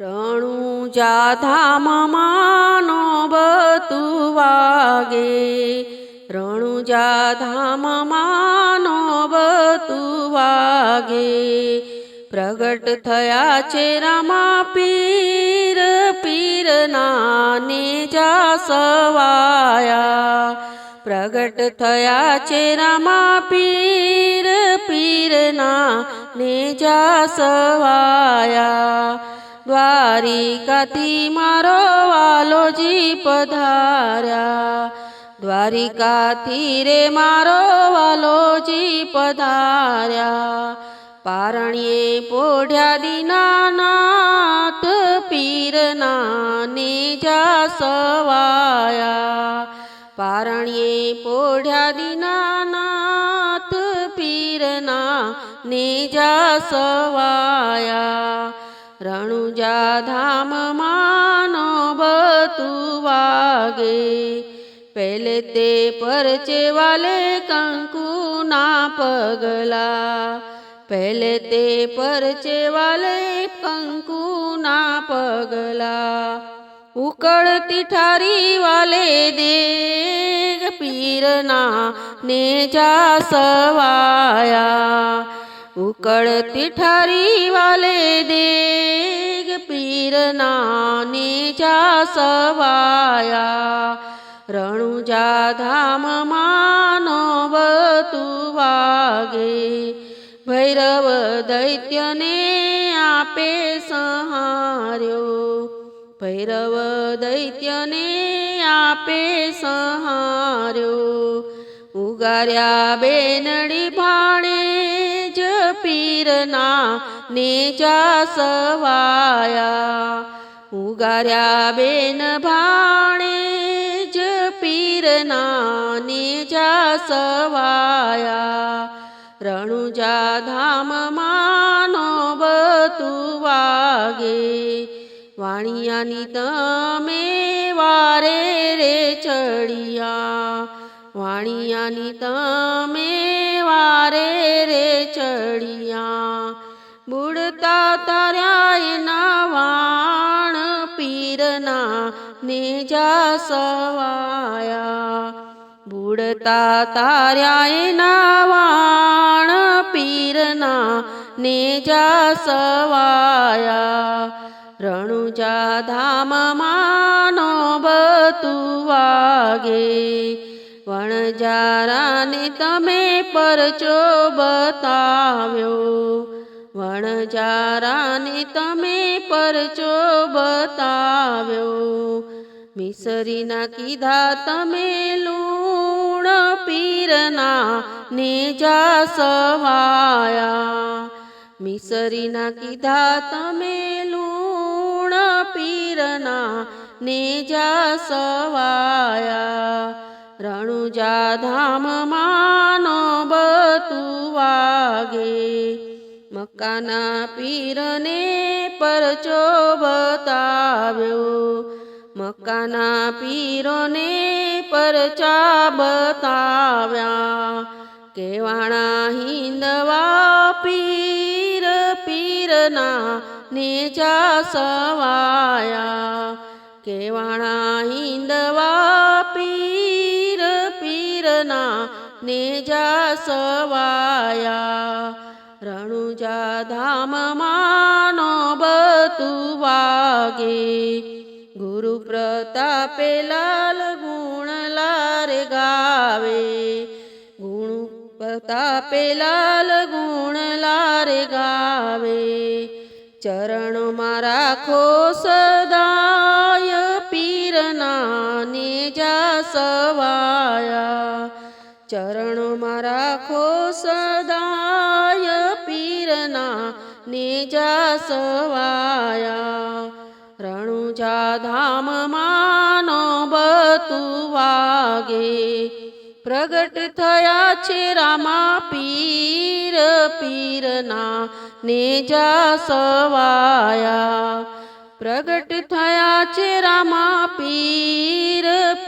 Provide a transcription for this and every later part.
રણુજા ધામમાં બતું વાગે રણુજા ધામમાં બતું વાગે પ્રગટ થયા છે રામા પીર પીર ને જા સવાયા પ્રગટ થયા છે રામા પીર પીરના ને જા સવાયા દ્વારિકાથી મારો વાલોજી પધાર્યા દ્વારિકાથી રે મારો વાલોજી પધાર્યા પારણીએ પોઢ્યા દીનાનાથ પીરના ને જા સવાયા પારણીએ પોઢ્યા દીનાનાથ પીરના ને જા સવાયા રણુજા ધામમાં બતું વાગે પહેલે તે પરચે વાલે કંકુના પગલા પહેલે તે પરચે વાલે કંકુના પગલા ઉકળતી ઠારી વાલે દેગ પીરના ને જા સવાયા ઉકળતી ઠરી વાલે દેગ પીરના ને જા સવાયા રણુજા ધામમાં બતું વાગે. ભૈરવ દૈત્યને આપે સહાર્યો. ભૈરવ દૈત્યને આપે સહાર્યો. ઉગાર્યા બેનડી ભાણે પીરના ને જા સવાયા ઉગાર્યા બેન ભાણે જ પીરના ને જા સવાયા રણુજા માનો બતું વાગે વાણિયાની તમે વારે રે ચડિયા વાણિયાની તમે વારે રે ચડિયા. બુડતા તાર્યા એના વાણ પીરના ને જા સવાયા. બુડતા તાર્યા એના વાણ પીરના ને જા સવાયા. રણુજા ધામમાં બતું વાગે. વણજારાને તમે પરચો બતાવ્યો. વણજારાને તમે પરચો બતાવ્યો. મિસરીના કીધા, તમે લૂણ પીરના ને જા સવાયા. મિસરીના કીધા, તમે લૂણ પીરના ને જા સવાયા. રણુજા ધામમાં બતું વાગે મક્કાના પીરને પરચો બતાવ્યો મક્કાના પીરોને પરચા બતાવ્યા કેવાણા હિંદવા પીર પીરના નેજા સવાયા. કેવાણા હિંદવા પીર ને જા સવાયા. રણુજા ધામમાં બતુ વાગે. ગુરુ પ્રતાપે લાલ ગુણ લાર ગાવે. ગુણ પ્રતાપે લાલ ગુણ લાર ગાવે. ચરણ મારા ખો સદાય પીરના ને જા સવાયા ચરણમાં રાખો સદાય પીરના ને જા સવાયા. રણુજા ધામમાં બતુ વાગે. પ્રગટ થયા છે રામા પીર પીરના ને જા સવાયા. પ્રગટ થયા છે રામા પીર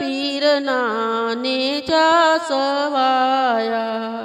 પીરના ને જા સવાયા